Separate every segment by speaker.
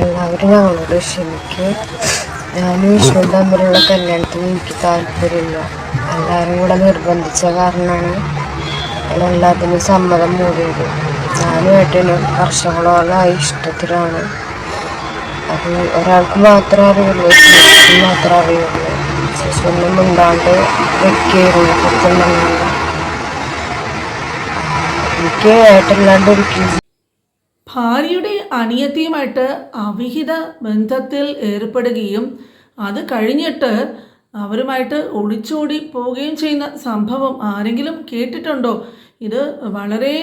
Speaker 1: എല്ലാവരും ഞങ്ങളോട് ക്ഷമിക്കും. ഞാനും വിഷ്ണു തമ്മിലുള്ള കല്യാണത്തിന് എനിക്ക് താല്പര്യമില്ല. എല്ലാവരും കൂടെ നിർബന്ധിച്ച കാരണമാണ് ഞാൻ എല്ലാത്തിനും സമ്മതം മൂടിയത്. ഞാനും ഏട്ടനും വർഷങ്ങളോളമായി ഇഷ്ടത്തിലാണ്. അത് ഒരാൾക്ക് മാത്രമേ അറിയുള്ളൂ മാത്രം അറിയുള്ളൂ. ശിശുവിനും മുണ്ടാണ്ട് വെക്കുകയായിരുന്നു പുറത്തുനിന്നില്ല എനിക്ക് ഏട്ടല്ലാണ്ട് ഒരിക്കലും
Speaker 2: ഭാര്യയുടെ അനിയത്തിയുമായിട്ട് അവിഹിത ബന്ധത്തിൽ ഏർപ്പെടുകയും അത് കഴിഞ്ഞിട്ട് അവരുമായിട്ട് ഒളിച്ചോടി പോവുകയും ചെയ്യുന്ന സംഭവം ആരെങ്കിലും കേട്ടിട്ടുണ്ടോ? ഇത് വളരെ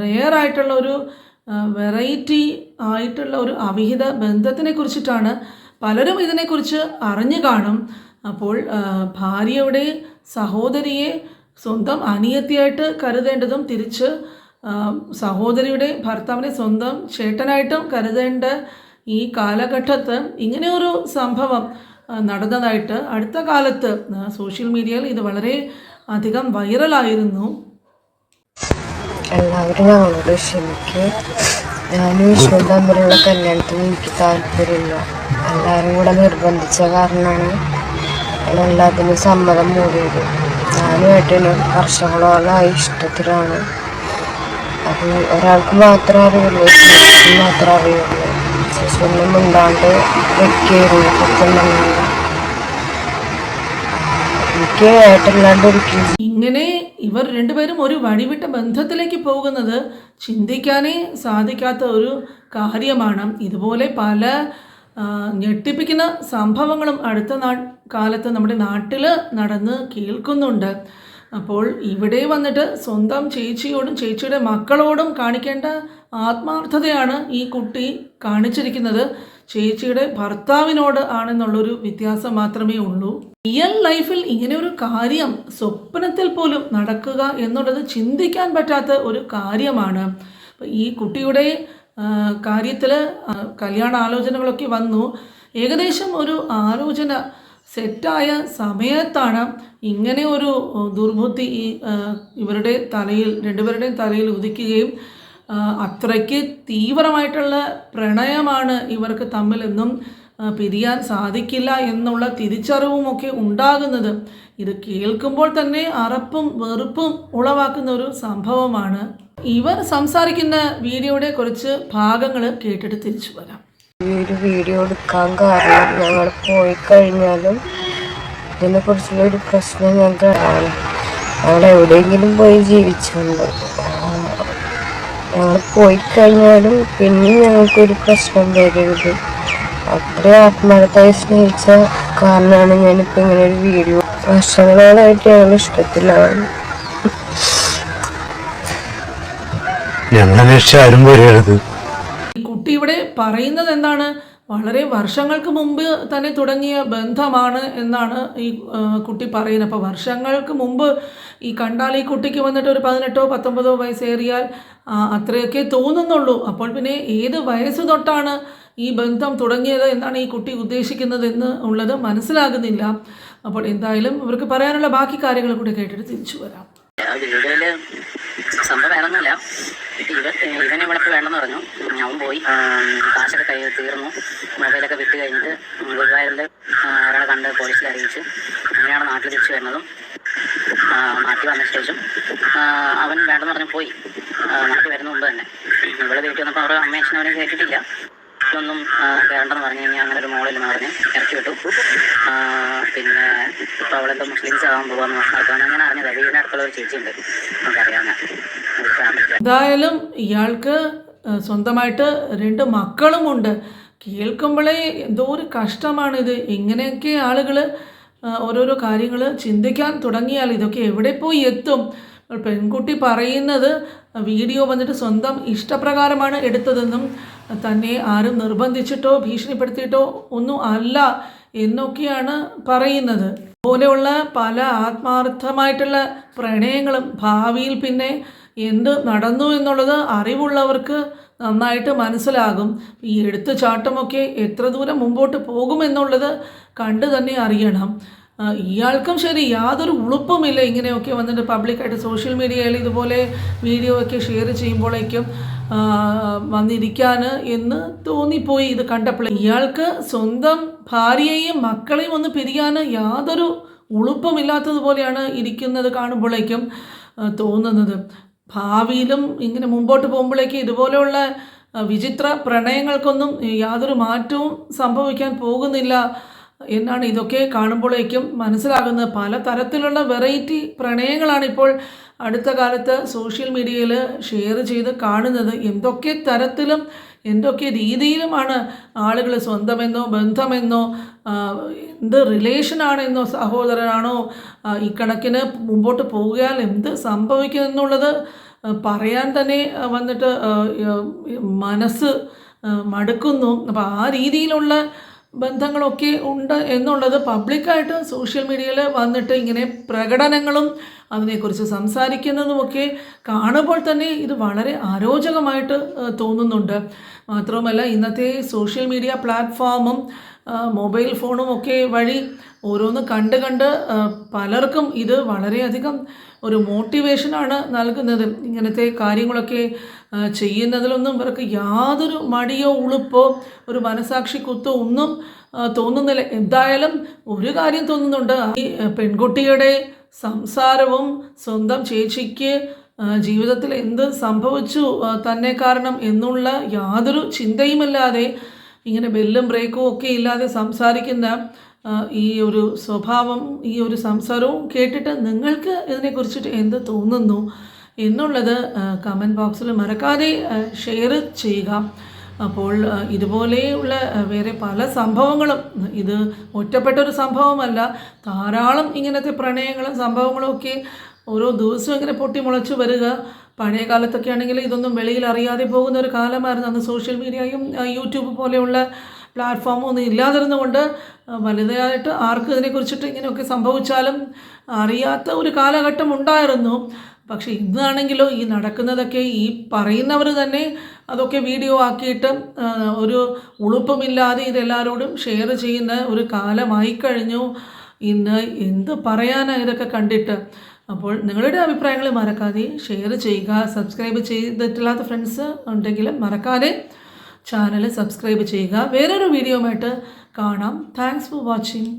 Speaker 2: റെയർ ആയിട്ടുള്ള ഒരു വെറൈറ്റി ആയിട്ടുള്ള ഒരു അവിഹിത ബന്ധത്തിനെ കുറിച്ചിട്ടാണ് പലരും ഇതിനെക്കുറിച്ച് അറിഞ്ഞു കാണും. അപ്പോൾ ഭാര്യയുടെ സഹോദരിയെ സ്വന്തം അനിയത്തിയായിട്ട് കരുതേണ്ടതും തിരിച്ച് സഹോദരിയുടെ ഭർത്താവിനെ സ്വന്തം ചേട്ടനായിട്ടും കരുതേണ്ട ഈ കാലഘട്ടത്ത് ഇങ്ങനെയൊരു സംഭവം നടന്നതായിട്ട് അടുത്ത കാലത്ത് സോഷ്യൽ മീഡിയയിൽ ഇത് വളരെ അധികം വൈറലായിരുന്നു.
Speaker 1: എല്ലാവരും ഞങ്ങളോട് ക്ഷമിക്കുക ഞാനും വിഷ്ണു തമ്മിലുള്ള കല്യാണത്തിന് എനിക്ക് താല്പര്യമില്ല. എല്ലാവരും കൂടെ നിർബന്ധിച്ച കാരണമാണ് എല്ലാത്തിനും സമ്മതം മൂടിയത്. ഞാനും ഏട്ടനും വർഷങ്ങളോളം ഇഷ്ടത്തിലാണ്. അത് ഒരാൾക്ക് മാത്രമേ അറിയുള്ളൂ. മാത്രമേ അറിയുള്ളൂ. ശിശുവിനും മിണ്ടാണ്ട് വെക്കുകയായിരുന്നു. പുറത്തുനിന്നില്ല എനിക്ക് ഏട്ടല്ലാണ്ട്
Speaker 2: ഇങ്ങനെ ഇവർ രണ്ടുപേരും ഒരു വഴിവിട്ട ബന്ധത്തിലേക്ക് പോകുന്നത് ചിന്തിക്കാനേ സാധിക്കാത്ത ഒരു കാര്യമാണ്. ഇതുപോലെ പല ഞെട്ടിപ്പിക്കുന്ന സംഭവങ്ങളും അടുത്ത കാലത്ത് നമ്മുടെ നാട്ടിൽ നടന്ന് കേൾക്കുന്നുണ്ട്. അപ്പോൾ ഇവിടെ വന്നിട്ട് സ്വന്തം ചേച്ചിയോടും ചേച്ചിയുടെ മക്കളോടും കാണിക്കേണ്ട ആത്മാർത്ഥതയാണ് ഈ കുട്ടി കാണിച്ചിരിക്കുന്നത്. ചേച്ചിയുടെ ഭർത്താവിനോട് ആണെന്നുള്ളൊരു വ്യത്യാസം മാത്രമേ ഉള്ളൂ. റിയൽ ലൈഫിൽ ഇങ്ങനെ ഒരു കാര്യം സ്വപ്നത്തിൽ പോലും നടക്കുക എന്നുള്ളത് ചിന്തിക്കാൻ പറ്റാത്ത ഒരു കാര്യമാണ്. ഈ കുട്ടിയുടെ കാര്യത്തിൽ കല്യാണ ആലോചനകളൊക്കെ വന്നു. ഏകദേശം ഒരു ആലോചന സെറ്റായ സമയത്താണ് ഇങ്ങനെ ഒരു ദുർബുദ്ധി ഈ ഇവരുടെ തലയിൽ രണ്ടുപേരുടെയും തലയിൽ ഉദിക്കുകയും അത്രയ്ക്ക് തീവ്രമായിട്ടുള്ള പ്രണയമാണ് ഇവർക്ക് തമ്മിലെന്നും പിരിയാൻ സാധിക്കില്ല എന്നുള്ള തിരിച്ചറിവുമൊക്കെ ഉണ്ടാകുന്നത്. ഇത് കേൾക്കുമ്പോൾ തന്നെ അറപ്പും വെറുപ്പും ഉളവാക്കുന്ന ഒരു സംഭവമാണ്. ഇവർ സംസാരിക്കുന്ന വീഡിയോയുടെ കുറച്ച് ഭാഗങ്ങൾ കേട്ടിട്ട് തിരിച്ചു വരാം.
Speaker 1: ഈ ഒരു വീഡിയോ എടുക്കാൻ കാരണം ഞങ്ങൾ പോയി കഴിഞ്ഞാലും ഇതിനെ കുറിച്ചുള്ള ഒരു പ്രശ്നം ഞങ്ങൾക്ക് ആണ് ഞങ്ങൾ എവിടെയെങ്കിലും പോയി ജീവിച്ചുണ്ട്. ഞങ്ങൾ പോയി കഴിഞ്ഞാലും പിന്നെയും ഞങ്ങൾക്കൊരു പ്രശ്നം വരരുത്. അത്രയും ആത്മാർത്ഥമായി സ്നേഹിച്ച കാരണമാണ് ഞാനിപ്പോൾ ഇങ്ങനെ ഒരു വീഡിയോ വർഷങ്ങളോളായിട്ട് ഞങ്ങൾ ഇഷ്ടത്തിലാണ്.
Speaker 3: അന്വേഷിച്ച ആരും വരരുത്.
Speaker 2: കുട്ടി ഇവിടെ പറയുന്നത് എന്താണ്? വളരെ വർഷങ്ങൾക്ക് മുമ്പ് തന്നെ തുടങ്ങിയ ബന്ധമാണ് എന്നാണ് ഈ കുട്ടി പറയുന്നത്. അപ്പോൾ വർഷങ്ങൾക്ക് മുമ്പ് ഈ കണ്ടാൽ ഈ കുട്ടിക്ക് വന്നിട്ട് ഒരു പതിനെട്ടോ പത്തൊമ്പതോ വയസ്സേറിയാൽ അത്രയൊക്കെ തോന്നുന്നുള്ളൂ. അപ്പോൾ പിന്നെ ഏത് വയസ്സ് തൊട്ടാണ് ഈ ബന്ധം തുടങ്ങിയത് എന്നാണ് ഈ കുട്ടി ഉദ്ദേശിക്കുന്നത് എന്ന് ഉള്ളത് മനസ്സിലാകുന്നില്ല. അപ്പോൾ എന്തായാലും ഇവർക്ക് പറയാനുള്ള ബാക്കി കാര്യങ്ങൾ കൂടി കേട്ടിട്ട് തിരിച്ചു വരാം.
Speaker 4: സംഭവം വേണമെന്നില്ല ഇവൻ ഇവൻ ഇവിടെ വേണമെന്ന് പറഞ്ഞു. ഞാൻ പോയി. കാശൊക്കെ കൈ തീർന്നു. മൊബൈലൊക്കെ വിട്ട് കഴിഞ്ഞിട്ട് ഗുരുവായൂരിൽ ഒരാളെ കണ്ട് പോലീസിൽ അറിയിച്ചു. അങ്ങനെയാണ് നാട്ടിൽ തിരിച്ചു വരുന്നതും. നാട്ടിൽ വന്ന ശേഷം അവൻ വേണ്ടെന്ന് പറഞ്ഞു പോയി. നാട്ടിൽ വരുന്ന മുമ്പ് തന്നെ. ഇവിടെ വീട്ടിൽ വന്നപ്പോൾ അവരുടെ അമ്മ അവനെ കേട്ടിട്ടില്ല. ഇതൊന്നും വേണ്ടെന്ന് പറഞ്ഞു കഴിഞ്ഞാൽ അങ്ങനെ ഒരു മോളിലെന്ന് പറഞ്ഞ് ഇറക്കി വിട്ടു. പിന്നെ ഇപ്പോൾ അവളെന്തോ മുസ്ലിംസ് ആവാൻ പോവാന്ന് നടക്കാന്ന് അങ്ങനെ അറിഞ്ഞത്. വീടിന്റെ അടുത്തുള്ള ഒരു ചേച്ചിയുണ്ട്. നമുക്കറിയാവുന്ന
Speaker 2: എന്തായാലും ഇയാൾക്ക് സ്വന്തമായിട്ട് രണ്ട് മക്കളുമുണ്ട്. കേൾക്കുമ്പോഴേ എന്തോ ഒരു കഷ്ടമാണിത്. ഇങ്ങനെയൊക്കെ ആളുകൾ ഓരോരോ കാര്യങ്ങൾ ചിന്തിക്കാൻ തുടങ്ങിയാൽ ഇതൊക്കെ എവിടെ പോയി എത്തും? പെൺകുട്ടി പറയുന്നത് വീഡിയോ വന്നിട്ട് സ്വന്തം ഇഷ്ടപ്രകാരമാണ് എടുത്തതെന്നും തന്നെ ആരും നിർബന്ധിച്ചിട്ടോ ഭീഷണിപ്പെടുത്തിയിട്ടോ ഒന്നും അല്ല. എന്നൊക്കെയാണ് പറയുന്നത്. പോലെയുള്ള പല ആത്മാർത്ഥമായിട്ടുള്ള പ്രണയങ്ങളും ഭാവിയിൽ പിന്നെ എന്ത് നടന്നു എന്നുള്ളത് അറിവുള്ളവർക്ക് നന്നായിട്ട് മനസ്സിലാകും. ഈ എടുത്തുചാട്ടമൊക്കെ എത്ര ദൂരം മുമ്പോട്ട് പോകുമെന്നുള്ളത് കണ്ടു തന്നെ അറിയണം. ഇയാൾക്കും ശരി യാതൊരു ഉളുപ്പുമില്ല ഇങ്ങനെയൊക്കെ വന്നിട്ട് പബ്ലിക്കായിട്ട് സോഷ്യൽ മീഡിയയിൽ ഇതുപോലെ വീഡിയോ ഒക്കെ ഷെയർ ചെയ്യുമ്പോഴേക്കും. വന്നിരിക്കാൻ എന്ന് തോന്നിപ്പോയി ഇത് കണ്ടപ്പോൾ ഇയാൾക്ക് സ്വന്തം ഭാര്യയെയും മക്കളെയും ഒന്ന് പിരിയാൻ യാതൊരു ഉളുപ്പമില്ലാത്തതുപോലെയാണ് ഇരിക്കുന്നത് കാണുമ്പോഴേക്കും തോന്നുന്നത്. ഭാവിയിലും ഇങ്ങനെ മുമ്പോട്ട് പോകുമ്പോഴേക്കും ഇതുപോലെയുള്ള വിചിത്ര പ്രണയങ്ങൾക്കൊന്നും യാതൊരു മാറ്റവും സംഭവിക്കാൻ പോകുന്നില്ല എന്നാണ് ഇതൊക്കെ കാണുമ്പോഴേക്കും മനസ്സിലാകുന്നത്. പല തരത്തിലുള്ള വെറൈറ്റി പ്രണയങ്ങളാണ് ഇപ്പോൾ അടുത്ത കാലത്ത് സോഷ്യൽ മീഡിയയിൽ ഷെയർ ചെയ്ത് കാണുന്നത് എന്തൊക്കെ തരത്തിലും എന്തൊക്കെ രീതിയിലുമാണ് ആളുകൾ സ്വന്തമെന്നോ ബന്ധമെന്നോ എന്ത് റിലേഷനാണെന്നോ സഹോദരനാണോ ഈ കണക്കിന് മുമ്പോട്ട് പോയാൽ എന്ത് സംഭവിക്കും എന്നുള്ളത് പറയാൻ തന്നെ വന്നിട്ട് മനസ്സ് മടുക്കുന്നു. അപ്പോൾ ആ രീതിയിലുള്ള ബന്ധങ്ങളൊക്കെ ഉണ്ട് എന്നുള്ളത് പബ്ലിക്കായിട്ട് സോഷ്യൽ മീഡിയയിൽ വന്നിട്ട് ഇങ്ങനെ പ്രകടനങ്ങളും അതിനെക്കുറിച്ച് സംസാരിക്കുന്നതുമൊക്കെ കാണുമ്പോൾ തന്നെ ഇത് വളരെ അരോചകമായിട്ട് തോന്നുന്നുണ്ട്. മാത്രവുമല്ല ഇന്നത്തെ സോഷ്യൽ മീഡിയ പ്ലാറ്റ്ഫോമും മൊബൈൽ ഫോണും ഒക്കെ വഴി ഓരോന്ന് കണ്ട് കണ്ട് പലർക്കും ഇത് വളരെയധികം ഒരു മോട്ടിവേഷനാണ് നൽകുന്നത്. ഇങ്ങനത്തെ കാര്യങ്ങളൊക്കെ ചെയ്യുന്നതിലൊന്നും ഇവർക്ക് യാതൊരു മടിയോ ഉളുപ്പോ ഒരു മനസാക്ഷി കുത്തോ ഒന്നും തോന്നുന്നില്ല. എന്തായാലും ഒരു കാര്യം തോന്നുന്നുണ്ട്. ഈ പെൺകുട്ടിയുടെ സംസാരവും സ്വന്തം ചേച്ചിക്ക് ജീവിതത്തിൽ എന്ത് സംഭവിച്ചു തന്നെ കാരണം എന്നുള്ള യാതൊരു ചിന്തയുമില്ലാതെ ഇങ്ങനെ ബെല്ലും ബ്രേക്കും ഒക്കെ ഇല്ലാതെ സംസാരിക്കുന്ന ഈ ഒരു സ്വഭാവം ഈ ഒരു സംസാരവും കേട്ടിട്ട് നിങ്ങൾക്ക് ഇതിനെക്കുറിച്ചിട്ട് എന്ത് തോന്നുന്നു എന്നുള്ളത് കമന്റ് ബോക്സിൽ മറക്കാതെ ഷെയർ ചെയ്യുക. അപ്പോൾ ഇതുപോലെയുള്ള വേറെ പല സംഭവങ്ങളും ഇത് ഒറ്റപ്പെട്ടൊരു സംഭവമല്ല ധാരാളം ഇങ്ങനത്തെ പ്രണയങ്ങളും സംഭവങ്ങളും ഒക്കെ ഓരോ ദിവസവും ഇങ്ങനെ പൊട്ടിമുളച്ചു വരിക. പഴയ കാലത്തൊക്കെ ആണെങ്കിൽ ഇതൊന്നും വെളിയിൽ അറിയാതെ പോകുന്ന ഒരു കാലമായിരുന്നു. അന്ന് സോഷ്യൽ മീഡിയയും യൂട്യൂബ് പോലെയുള്ള പ്ലാറ്റ്ഫോമും ഒന്നും ഇല്ലാതിരുന്നുകൊണ്ട് വലുതായിട്ട് ആർക്കും ഇതിനെക്കുറിച്ചിട്ട് ഇങ്ങനെയൊക്കെ സംഭവിച്ചാലും അറിയാത്ത ഒരു കാലഘട്ടം ഉണ്ടായിരുന്നു. പക്ഷേ ഇന്നാണെങ്കിലോ ഈ നടക്കുന്നതൊക്കെ ഈ പറയുന്നവർ തന്നെ അതൊക്കെ വീഡിയോ ആക്കിയിട്ട് ഒരു ഉളുപ്പമില്ലാതെ ഇതെല്ലാവരോടും ഷെയർ ചെയ്യുന്ന ഒരു കാലമായി കഴിഞ്ഞു ഇന്ന് എന്ത് പറയാനാണ് ഇതൊക്കെ കണ്ടിട്ട്? അപ്പോൾ നിങ്ങളുടെ അഭിപ്രായങ്ങൾ മറക്കാതെ ഷെയർ ചെയ്യുക സബ്സ്ക്രൈബ് ചെയ്തിട്ടില്ലാത്ത ഫ്രണ്ട്സ് ഉണ്ടെങ്കിൽ മറക്കാതെ ചാനൽ സബ്സ്ക്രൈബ് ചെയ്യുക. വേറൊരു വീഡിയോ ആയിട്ട് കാണാം. Thanks for watching